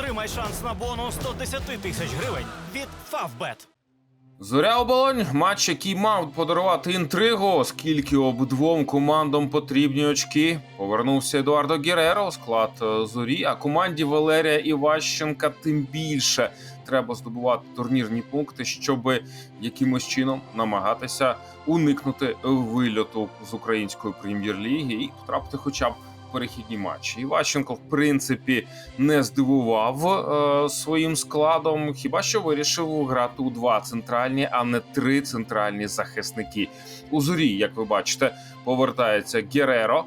Отримай шанс на бонус 110 тисяч гривень від Favbet. Зоря оболонь матч, який мав подарувати інтригу, оскільки обидвом командам потрібні очки. Повернувся Едуардо Гєреро у склад е, зорі. А команді Валерія Іващенка тим більше треба здобувати турнірні пункти, щоб якимось чином намагатися уникнути вильоту з української прем'єр-ліги і потрапити, хоча б перехідні матчі. Іващенко, в принципі, не здивував е, своїм складом. Хіба що вирішив грати у два центральні, а не три центральні захисники. У зорі, як ви бачите, повертається Гереро.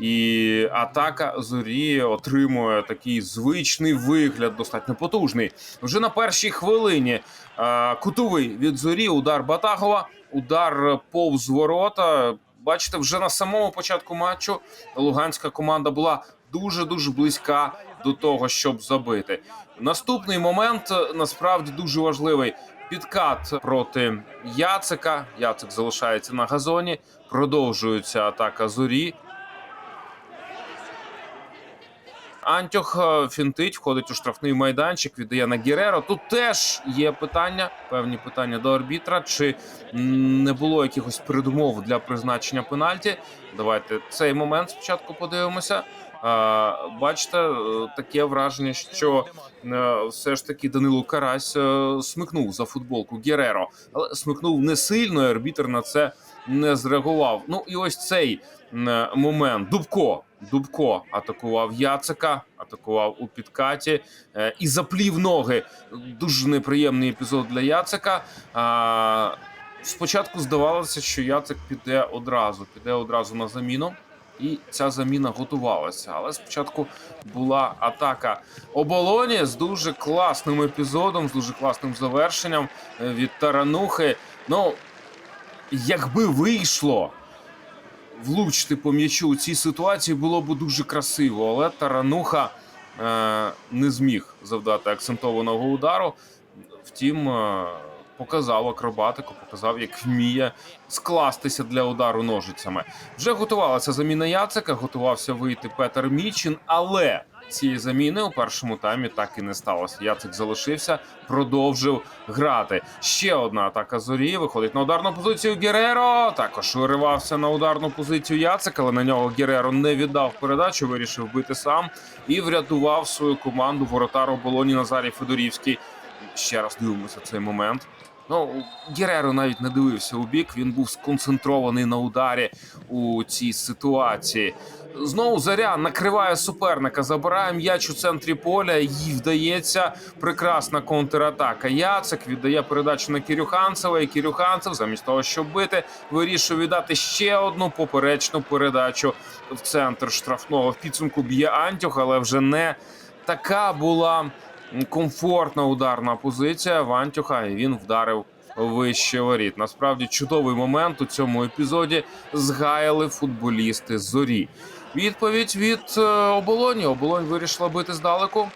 І атака зорі отримує такий звичний вигляд, достатньо потужний. Вже на першій хвилині е, кутовий від зорі, удар Батагова, удар повз ворота. Бачите, вже на самому початку матчу луганська команда була дуже дуже близька до того, щоб забити. Наступний момент е, насправді дуже важливий. Підкат проти Яцика. Яцик залишається на газоні. Продовжується атака зорі. Антьох е, фінтить, входить у штрафний майданчик, віддає на Гереро. Тут теж є питання, певні питання до арбітра. Чи не було якихось передумов для призначення пенальті? Давайте цей момент спочатку подивимося. Бачите, е, таке враження, що е, все ж таки Данило Карась е, смикнув за футболку Гереро, але смикнув не сильно. і Арбітр на це не зреагував. Ну і ось цей момент. Дубко. Дубко атакував Яцика, атакував у підкаті е, і заплів ноги. Дуже неприємний епізод для Яцика. Спочатку здавалося, що Яцик піде одразу, піде одразу на заміну. І ця заміна готувалася. Але спочатку була атака оболоні з дуже класним епізодом, з дуже класним завершенням е, від Таранухи. Ну, якби вийшло влучити по м'ячу у цій ситуації, було б дуже красиво. Але Тарануха е, не зміг завдати акцентованого удару. Втім, е, показав акробатику, показав, як вміє скластися для удару ножицями. Вже готувалася заміна Яцика, готувався вийти Петер Мічин, але цієї заміни у першому таймі так і не сталося. Яцик залишився, продовжив грати. Ще одна атака зорі. Виходить на ударну позицію Гереро. Також виривався на ударну позицію Яцик, але на нього Гереро не віддав передачу. Вирішив бити сам і врятував свою команду воротар оболоні Назарій Федорівський. Ще раз дивимося цей момент. Ну, Гереро навіть не дивився у бік. Він був сконцентрований на ударі у цій ситуації. Знову заря накриває суперника, забирає м'яч у центрі поля. Їй вдається прекрасна контратака. Яцик віддає передачу на Кірюханцева. І Кірюханцев, замість того, щоб бити, вирішує віддати ще одну поперечну передачу в центр штрафного. В підсумку б'є Антюх, але вже не така була комфортна ударна позиція Вантюха. І він вдарив вище воріт. Насправді чудовий момент у цьому епізоді згаяли футболісти зорі. Відповідь від е, оболоні. Оболонь вирішила бити здалеку.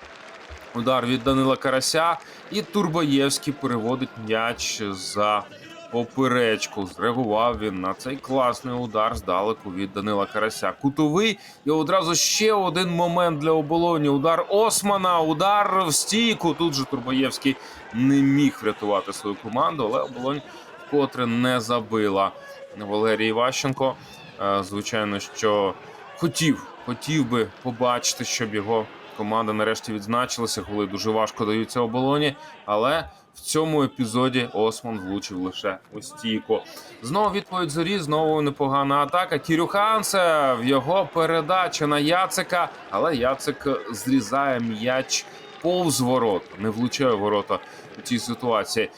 Удар від Данила Карася, і Турбаєвський переводить м'яч за поперечку. Зреагував він на цей класний удар здалеку від Данила Карася. Кутовий і одразу ще один момент для оболоні. Удар Османа, удар в стійку. Тут же Турбаєвський не міг врятувати свою команду, але оболонь вкотре не забила. Валерій Іващенко. Е, Звичайно, що хотів, хотів би побачити, щоб його команда нарешті відзначилася. Голи дуже важко даються оболоні, але в цьому епізоді Осман влучив лише у стійку. Знову відповідь зорі, знову непогана атака. Кірюханцев, його передача на Яцика, але Яцик зрізає м'яч повз ворота, не влучає ворота у цій ситуації.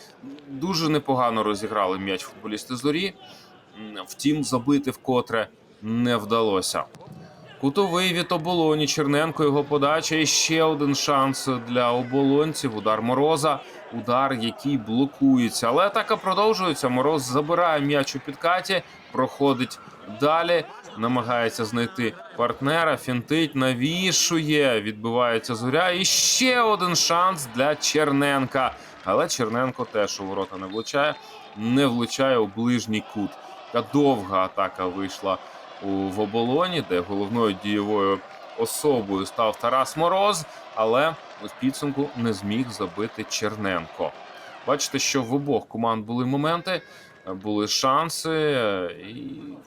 Дуже непогано розіграли м'яч футболісти зорі. Втім, забити вкотре не вдалося. Кутовий від оболоні Черненко його подача. І ще один шанс для оболонців. Удар Мороза. Удар, який блокується. Але атака продовжується. Мороз забирає м'яч у підкаті, проходить далі, намагається знайти партнера. Фінтить, навішує, відбивається зоря. І ще один шанс для Черненка. Але Черненко теж у ворота не влучає, не влучає у ближній кут. Така довга атака вийшла у в оболоні, де головною дієвою особою став Тарас Мороз. але в підсумку не зміг забити Черненко. Бачите, що в обох команд були моменти, були шанси, і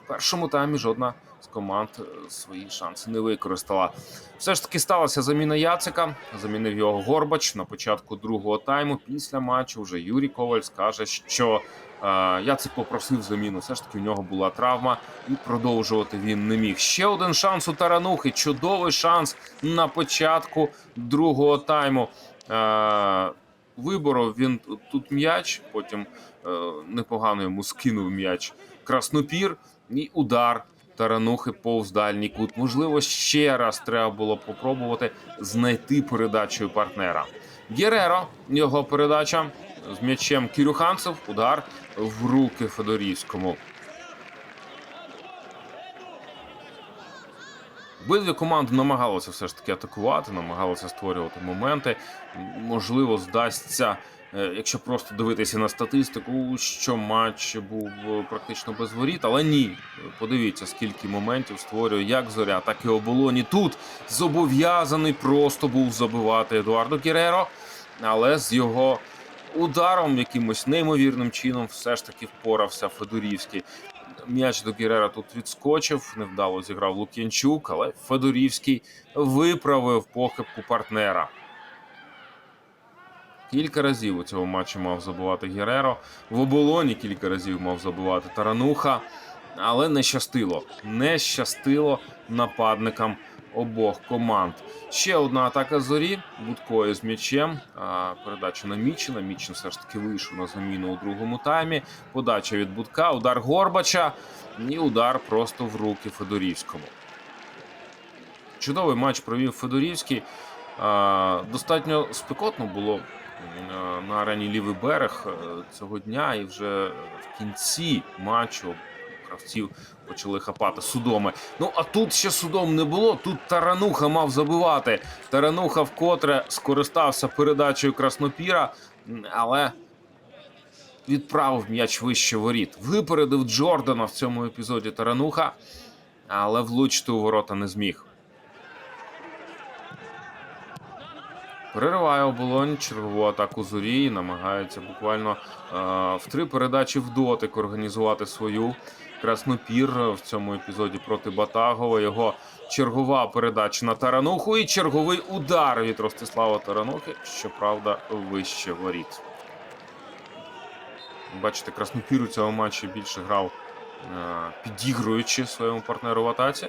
в першому таймі жодна з команд е, свої шанси не використала. Все ж таки сталася заміна Яцика. Замінив його Горбач на початку другого тайму. Після матчу вже Юрій Коваль скаже, що е, Яцик попросив заміну. Все ж таки в нього була травма, і продовжувати він не міг. Ще один шанс у Таранухи. Чудовий шанс на початку другого тайму. Е, Виборов він тут м'яч, потім е, непогано йому скинув м'яч Краснопір і удар Таранухи повз дальній кут. Можливо, ще раз треба було попробувати знайти передачею партнера. Гєреро, його передача з м'ячем Кірюханцев, удар в руки Федорівському. Обидві команди намагалися все ж таки атакувати, намагалися створювати моменти. Можливо, здасться, якщо просто дивитися на статистику, що матч був е, практично без воріт, але ні. Подивіться, скільки моментів створює як зоря, так і оболоні. Тут зобов'язаний просто був забивати Едуардо Кіреро, але з його ударом, якимось неймовірним чином, все ж таки впорався Федорівський. М'яч до Герера тут відскочив, невдало зіграв Лук'янчук, але Федорівський виправив похибку партнера. Кілька разів у цьому матчі мав забувати Гереро. В оболоні кілька разів мав забувати Тарануха, але не щастило. Не щастило нападникам обох команд. Ще одна атака зорі. Будко із м'ячем. Передача на Мічина. Мічин все ж таки вийшов на заміну у другому таймі. Подача від Будка, удар Горбача і удар просто в руки Федорівському. Чудовий матч провів Федорівський. Достатньо спекотно було на арені лівий берег е, цього дня, і вже в кінці матчу гравців почали хапати судоми. Ну а тут ще судом не було. Тут Тарануха мав забивати. Тарануха вкотре скористався передачею Краснопіра, але відправив м'яч вище воріт. Випередив Джордана в цьому епізоді Тарануха, але влучити у ворота не зміг. Перериває оболонь чергову атаку зорі, і намагається буквально е, в три передачі в дотик організувати свою краснопір в цьому епізоді проти Батагова. Його чергова передача на Тарануху і черговий удар від Ростислава Таранухи, щоправда, вище воріт. Бачите, краснопір у цьому матчі більше грав е, підігруючи своєму партнеру в атаці.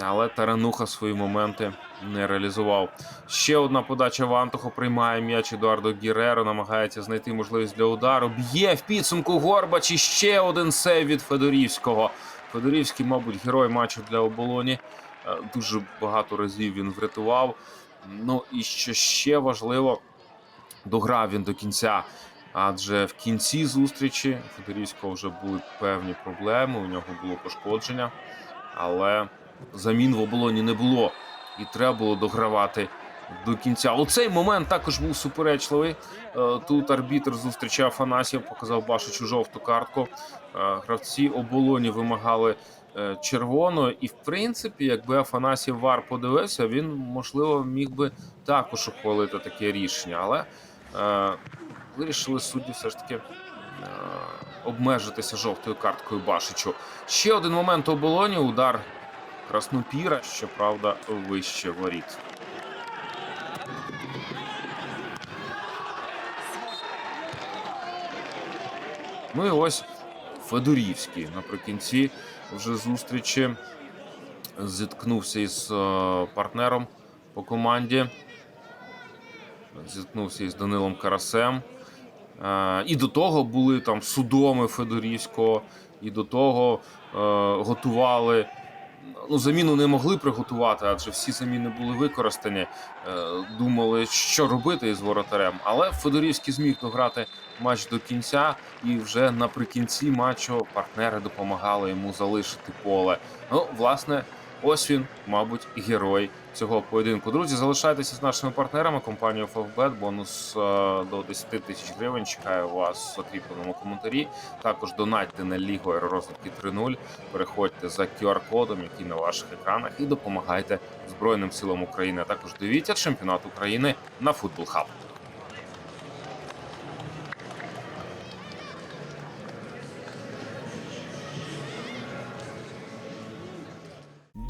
Але Тарануха свої моменти не реалізував. Ще одна подача Вантуху приймає м'яч Едуардо Гіреро, намагається знайти можливість для удару. Б'є в підсумку Горбач і ще один сейв від Федорівського. Федорівський, мабуть, герой матчу для оболоні. Е, Дуже багато разів він врятував. Ну і що ще важливо, дограв він до кінця. Адже в кінці зустрічі Федорівського вже були певні проблеми, у нього було пошкодження, але замін в оболоні не було, і треба було догравати до кінця. У цей момент також був суперечливий. Е, Тут арбітр зустрічав Афанасів, показав Башичу жовту картку. Е, Гравці оболоні вимагали е, червоної, і в принципі, якби Афанасів Вар подивився, він можливо міг би також ухвалити таке рішення, але вирішили судді все ж таки. Обмежитися жовтою карткою Башичу. Ще один момент оболоні. Удар Краснопіра, щоправда, вище воріт. Ну і ось Федорівський наприкінці вже зустрічі зіткнувся із е, партнером по команді. Зіткнувся із Данилом Карасем. Е, І до того були там судоми Федорівського, і до того е, готували. Ну, заміну не могли приготувати, адже всі заміни були використані. Е, Думали, що робити із воротарем. Але Федорівський зміг дограти матч до кінця, і вже наприкінці матчу партнери допомагали йому залишити поле. Ну, власне, Ось він, мабуть, герой цього поєдинку. Друзі, залишайтеся з нашими партнерами компанією Favbet. Бонус е, до 10 тисяч гривень чекає вас в закріпленому коментарі. Також донатьте на лігу аеророзвитки 3.0. Переходьте за QR-кодом, який на ваших екранах, і допомагайте Збройним силам України. А також дивіться чемпіонат України на Футбол Хаб.